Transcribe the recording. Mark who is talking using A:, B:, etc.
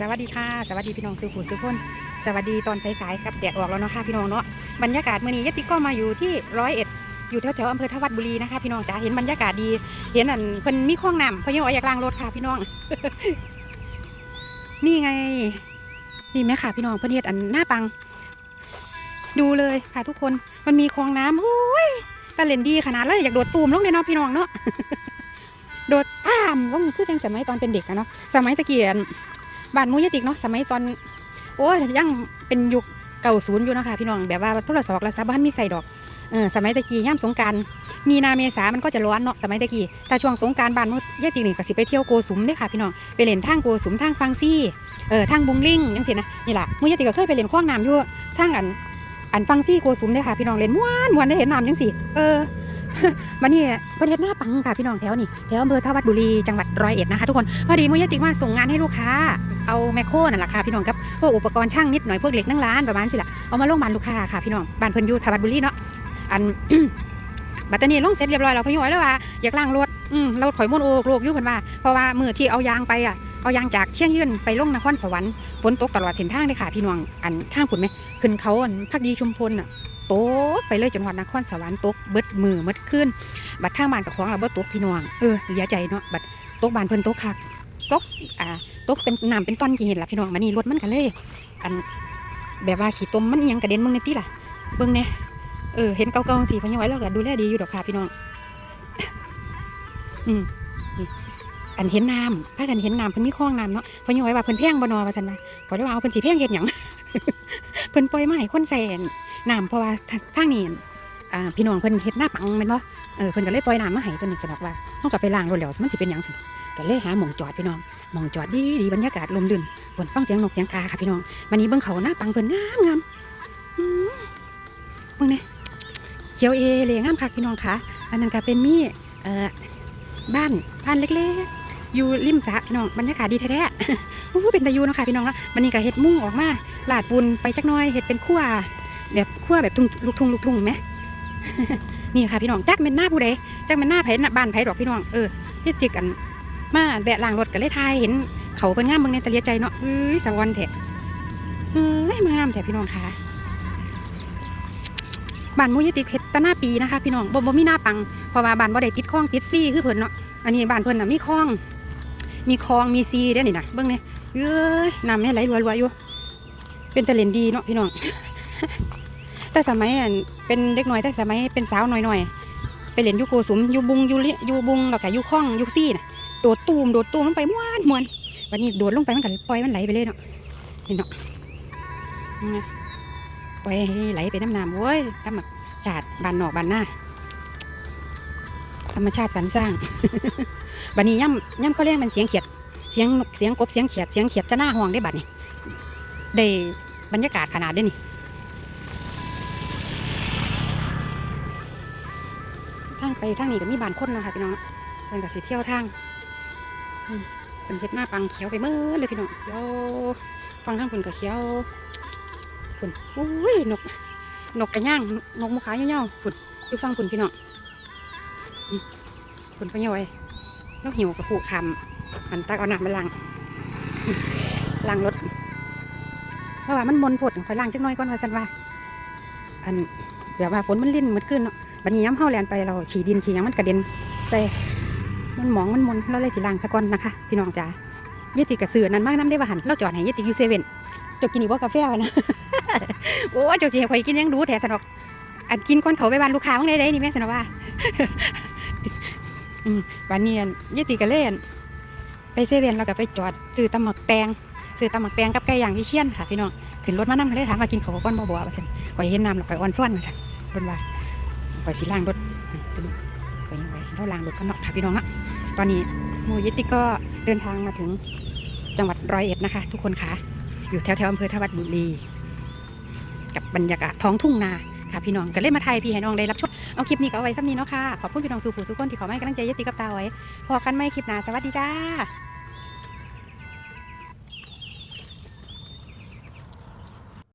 A: สวัสดีค่ะสวัสดีพี่น้องสุขุสุขคนสวัสดีตอนสายๆกับแดดออกแล้วเนาะค่ะพี่น้องเนาะบรรยากาศมื้อนี้ยติก็มาอยู่ที่ร้อยเอ็ดอยู่แถวๆอำเภอทวัดบุรีนะคะพี่น้องจ๋าเห็นบรรยากาศดีเห็นอันเพิ่นมีคลองน้ำเพิ่นยังอาอยากล้างรถค่ะพี่น้อง นี่ไงนี่ไหมค่ะพี่น้องเพิ่นเฮ็ดอันหน้าปัง ดูเลยค่ะทุกคนมันมีคลองน้ำโอ้ยตะเล่นดีขนาดเลยอยากโดดตูมลงเลยเนาะพี่น้องเนาะโดดท่ามลงคือจังสมัยตอนเป็นเด็กอะเนาะสมัยตะเกียน บ้านมูยติกเนาะสมัยตอน โอ้ยยังเป็นยุคเก่าศูนย์อยู่นะคะพี่น้องแบบว่าโทรศัพท์และสาบ้านมีใส่ดอกเออสมัยตะกี้ย่ามสงการมีนาเมษามันก็จะร้อนเนาะสมัยตะกี้ถ้าช่วงสงการบ้านมูยติกนี่ก็สิไปเที่ยวโกสุมเด้อค่ะพี่น้องไปเล่นทางโกสุมทางฟังซี่เออทางบุงลิงจังซี่นะนี่แหละมูยติกก็เคยไปเล่นคว้างน้ำอยู่ทางอันอันฟังซี่โกสุมเด้อค่ะพี่น้องเล่นม่วนม่วนได้เห็นน้ำจังซี่เออ มานี่ประเทศหน้าปังค่ะพี่น้องแถวนี่แถวอำเภอทวัดบุรีจังหวัดร้อยเอ็ดนะคะทุกคนพอดีมุยติกว่าส่งงานให้ลูกค้าเอาแมคโครนั่นแหละค่ะพี่น้องครับพวกอุปกรณ์ช่างนิดหน่อยพวกเหล็กนั่งร้านประมาณสิละเอามาลงบ้านลูกค้าค่ะพี่น้องบ้านเพิ่นอยู่ทวัดบุรีเนาะอันบัตตานีลงเสร็จเรียบร้อยแล้วพี่ย้อยแล้วว่าอยากล้างรถอืมเราถอยมนโอกโลกยู่เพิ่นว่าเพราะว่ามือที่เอายางไปอะเอายางจากเชียงยืนไปลงนครสวรรค์ฝนตกตลอดเส้นทางเลยค่ะพี่น้องอันทางผุนไหมขึ้นเขาอันพักดีชุมพลอะ ไปเลยจนหวัดนครสวรรค์ตกเบิดมือเบิดขึ้นบัดข้างบ้านกับของเราบ่ตกพี่น้องเออเหลียใจเนาะบัดตกบ้านเพิ่นตกคักตกอ่าตกเป็นน้ำเป็นต้นกี่เห็นล่ะพี่น้องมานี่รถมันกันเลย อันแบบว่าขี้ตมมันเอิหยังกระเด็นมึงในที่ล่ะเบิ่งเนี่ยเออเห็นเก่าๆสีพะย้อยแล้วก็ดูแลดีอยู่ดอกค่ะพี่น้องอืมอันเห็นน้ำถ้ากันเห็นน้ำเพิ่นมีคลองน้ำเนาะพะย้อยว่าเพิ่นแพงบ่นอว่าซั่นว่าก็เลยว่าเอาเพิ่นสิแพงเฮ็ดหยังเพิ่นปล่อยมาให้คนแซ่น้ำเพราะว่าทางนี้พี่น้องเพิ่นเฮ็ดหน้าปังแม่นบ่เออเพิ่นก็เลยปล่อยน้ำมาให้ตัวนี้สนอกว่าเฮาก็ไปล้างรถแล้วมันสิเป็นหยังซั่นก็เลยหาหม่องจอดพี่น้องหม่องจอดดีดีบรรยากาศลมลื่นเพิ่นฟังเสียงนกเสียงกาค่ะพี่น้องวันนี้เบิ่งเขาหน้าปังเพิ่นงามงามอืมเบิ่งนี่เขียวเอเลยงามคักพี่น้องค่ะ อันนั้นก็เป็นมีเอ่อบ้านบ้านเล็กๆ อยู่ริมสระพี่น้องบรรยากาศดีแท้ๆโอ้เป็นตายูเนาะค่ะพี่น้องเนาะวันนี้ก็เฮ็ดมุ้งออกมาลาดปูนไปจักน้อยเฮ็ดเป็นครัว แบบครัวแบบทุ่งลูกทุ่งลูกทุ่งไหมนี่ค่ะพี่น้องจักเป็นหน้าผู้ใดจักเป็นหน้าไผน่ะบ้านไผ่ดอกพี่น้องเออที่จิกกันมาแบะล้างรถก็เลยทายเห็นเขาเป็นงามเบิ่งในตะเลียใจเนาะเอ้ยสวรรค์แท้เอ้ยมางามแท้พี่น้องค่ะบ้านมูยติเฮ็ดแตะหน้าปีนะคะพี่น้องบ่บ่มีหน้าปังเพราะว่าบ้านบ่ได้ติดคลองติดซี่คือเพิ่นเนาะอันนี้บ้านเพิ่นน่ะมีคลอง มีคลองมีซีเด้นี่นะเบิ่งนี่เอ้ยน้ำแม่ไหลรัวๆอยู่เป็นตะเลนดีเนาะพี่น้อง แต่สมัยอันเป็นเด็กน้อยแต่สมัยเป็นสาวหน่อยๆไปเล่นยูโกสุมยูบุงยูลิยูบุงแล้วก็ยูข้องยูซี่น่ะโดดตูมโดดตูมลงไปม้วนม้วนวันนี้โดดลงไปมันก็ปล่อยมันไหลไปเลยเนาะเห็นเนาะปล่อยไหลไปน้ำน้ำโว้ยธรรมชาติบานนอกบานหน้าธรรมชาติสรรสร้างบัดนี้ย่ำย่ำเขาเรียกมันเสียงเขียดเสียงนกเสียงกบเสียงเขียดเสียงเขียดจะหน้าห่วงได้บัดนี้ได้บรรยากาศขนาดได้นี่างไปทางนี้ก็มีบานคนนะคะพี่น้องเพิ่นก็สิเที่ยวทางเป็นเพชรหน้าปังเขียวไปเมื่อเลยพี่น้องเขียวฟังทางเพิ่นก็เขียวฝุ่นอุ้ยนก นกกระย่างนกมุขาเงี้ยวๆฝุ่นอยู่ฟังฝุ่นพี่น้องอืมฝุ่นพะย้อยแล้วหิวกับผูกคำอันตักเอาน้ำมาล้างล้างรถเพราะว่ามันมนผดคอยล้างจักน้อยก่อนว่าสันว่า อันแบบว่าฝนมันลิ่นหมดขึ้นเนาะ บัดนี้ย้ำเฮาแลนไปเราฉีดินฉีหยังมันกระเด็นใส่มันหมองมันมนเราเลยสิล้างสะก่อนนะคะ พี่น้องจ๋าเยติกระสือนั้นมากน้ำได้ว่าหันเราจอดให้เยติอยู่เซเว่นจ้ากินอีกว่ากาแฟวะนะโอ้เจ้าสิให้ข่อยกินยังรู้แถสนอกอันกินก้อนเขาไปบ้านลูกค้าของได้ได้นี่แม่สนอกว่าวันนี้อันเยติกระเล่นไปเซเว่นเราก็ไปจอดซื้อตำหมักแตงซื้อตำหมักแตงกับไก่ย่างวิเชียนค่ะพี่น้องขึ้นรถมานั่งเลยถามว่ากินเขาวก้อนบ่บ่ว่าฉันข่อยเห็นน้ำแล้วข่อยอ่อนส่วนมาฉันเพิ่นว่า ไปสิล้างรถไปดูไปยังไงเราล้างรถกันเนาะค่ะพี่น้องเนาะตอนนี้โมยิติก็เดินทางมาถึงจังหวัดร้อยเอ็ดนะคะ ทุกคนค่ะ อยู่แถวแถวๆอำเภอทวัดบุรี กับบรรยากาศท้องทุ่งนาค่ะพี่น้องก็เล่นมาไทยพี่ให้น้องได้รับชมเอาคลิปนี้ก็เอาไว้ซ้ำนี้เนาะค่ะ ขอบคุณพี่น้องสู่ผู้สุกคนที่ขอให้กำลังใจยติกับตาไว้พอกันไหมคลิปหน้าสวัสดีจ้า